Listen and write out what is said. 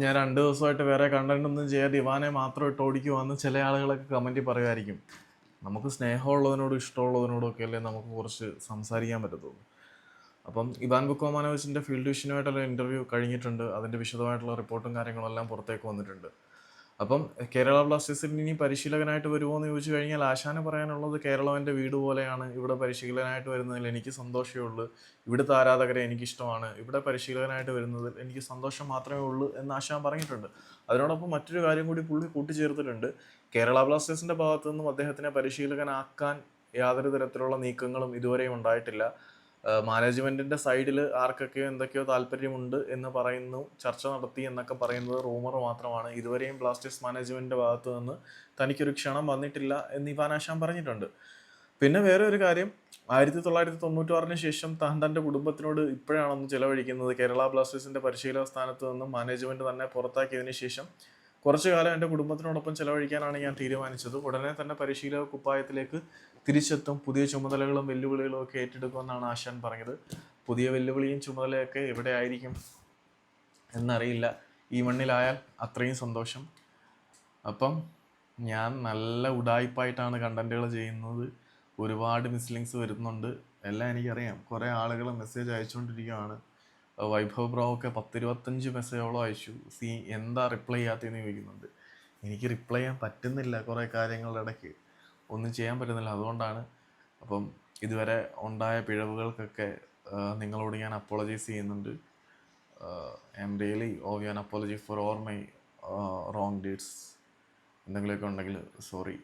ഞാൻ രണ്ട് ദിവസമായിട്ട് വേറെ കണ്ടന്റ് ഒന്നും ചെയ്യാതെ ഇവാനെ മാത്രം ഇട്ട് ഓടിക്കുവാന്ന് ചില ആളുകളൊക്കെ കമന്റ് പറയുമായിരിക്കും. നമുക്ക് സ്നേഹമുള്ളതിനോടും ഇഷ്ടമുള്ളതിനോടും ഒക്കെ അല്ലേ നമുക്ക് കുറച്ച് സംസാരിക്കാൻ പറ്റത്തുള്ളൂ. അപ്പം ഇവാൻ ബുക്കോമാനോവിച്ചിന്റെ ഫീൽഡ് വിഷനുമായിട്ടുള്ള ഇന്റർവ്യൂ കഴിഞ്ഞിട്ടുണ്ട്. അതിന്റെ വിശദമായിട്ടുള്ള റിപ്പോർട്ടും കാര്യങ്ങളും എല്ലാം പുറത്തേക്ക് വന്നിട്ടുണ്ട്. അപ്പം കേരള ബ്ലാസ്റ്റേഴ്സിൽ ഇനി പരിശീലകനായിട്ട് വരുമോ എന്ന് ചോദിച്ചു കഴിഞ്ഞാൽ ആശാന് പറയാനുള്ളത് കേരളം എന്റെ വീട് പോലെയാണ്. ഇവിടെ പരിശീലകനായിട്ട് വരുന്നതിൽ എനിക്ക് സന്തോഷമേ ഉള്ളൂ. ഇവിടുത്തെ ആരാധകരെ എനിക്കിഷ്ടമാണ്. ഇവിടെ പരിശീലകനായിട്ട് വരുന്നതിൽ എനിക്ക് സന്തോഷം മാത്രമേ ഉള്ളൂ എന്ന് ആശാൻ പറഞ്ഞിട്ടുണ്ട്. അതിനോടൊപ്പം മറ്റൊരു കാര്യം കൂടി പുള്ളി കൂട്ടിച്ചേർത്തിട്ടുണ്ട്. കേരള ബ്ലാസ്റ്റേഴ്സിന്റെ ഭാഗത്തു നിന്നും അദ്ദേഹത്തിനെ പരിശീലകനാക്കാൻ യാതൊരു തരത്തിലുള്ള നീക്കങ്ങളും ഇതുവരെയും ഉണ്ടായിട്ടില്ല. മാനേജ്മെന്റിന്റെ സൈഡിൽ ആർക്കൊക്കെയോ എന്തൊക്കെയോ താല്പര്യമുണ്ട് എന്ന് പറയുന്നു ചർച്ച നടത്തി എന്നൊക്കെ പറയുന്നത് റൂമർ മാത്രമാണ്. ഇതുവരെയും ബ്ലാസ്റ്റേഴ്സ് മാനേജ്മെന്റിന്റെ ഭാഗത്തു നിന്ന് തനിക്കൊരു ക്ഷണം വന്നിട്ടില്ല എന്ന് ഇവാനാശാൻ പറഞ്ഞിട്ടുണ്ട്. പിന്നെ വേറെ ഒരു കാര്യം ആയിരത്തി തൊള്ളായിരത്തി തൊണ്ണൂറ്റാറിന് ശേഷം താൻ തന്റെ കുടുംബത്തിനോട് ഇപ്പോഴാണെന്ന് ചെലവഴിക്കുന്നത്. കേരള ബ്ലാസ്റ്റേഴ്സിന്റെ പരിശീലന സ്ഥാനത്ത് നിന്നും മാനേജ്മെന്റ് തന്നെ പുറത്താക്കിയതിന് ശേഷം കുറച്ചു കാലം എന്റെ കുടുംബത്തിനോടൊപ്പം ചെലവഴിക്കാനാണ് ഞാൻ തീരുമാനിച്ചത്. ഉടനെ തന്നെ പരിശീലക കുപ്പായത്തിലേക്ക് തിരിച്ചെത്തും. പുതിയ ചുമതലകളും വെല്ലുവിളികളും ഒക്കെ ഏറ്റെടുക്കുമെന്നാണ് ആശാൻ പറഞ്ഞത്. പുതിയ വെല്ലുവിളിയും ചുമതലയൊക്കെ എവിടെ ആയിരിക്കും എന്നറിയില്ല. ഈ മണ്ണിലായാൽ അത്രയും സന്തോഷം. അപ്പം ഞാൻ നല്ല ഉടായ്പായിട്ടാണ് കണ്ടന്റുകൾ ചെയ്യുന്നത്. ഒരുപാട് മിസ്ലിങ്സ് വരുന്നുണ്ട്. എല്ലാം എനിക്കറിയാം. കുറേ ആളുകൾ മെസ്സേജ് അയച്ചുകൊണ്ടിരിക്കുകയാണ്. വൈഭവ് ബ്രോ ഒക്കെ പത്തിരുപത്തഞ്ച് മെസ്സേജോളം അയച്ചു. സി എന്താ റിപ്ലൈ ചെയ്യാത്തതെന്ന് ചോദിക്കുന്നുണ്ട്. എനിക്ക് റിപ്ലൈ ചെയ്യാൻ പറ്റുന്നില്ല കുറേ കാര്യങ്ങളുടെ ഇടയ്ക്ക്. ഒന്നും ചെയ്യാൻ പറ്റുന്നില്ല. അതുകൊണ്ടാണ് അപ്പം ഇതുവരെ ഉണ്ടായ പിഴവുകൾക്കൊക്കെ നിങ്ങളോട് ഞാൻ അപ്പോളജൈസ് ചെയ്യുന്നുണ്ട്. I'm really owe you an apology for or my wrong dates എന്തെങ്കിലുമൊക്കെ ഉണ്ടെങ്കിൽ സോറി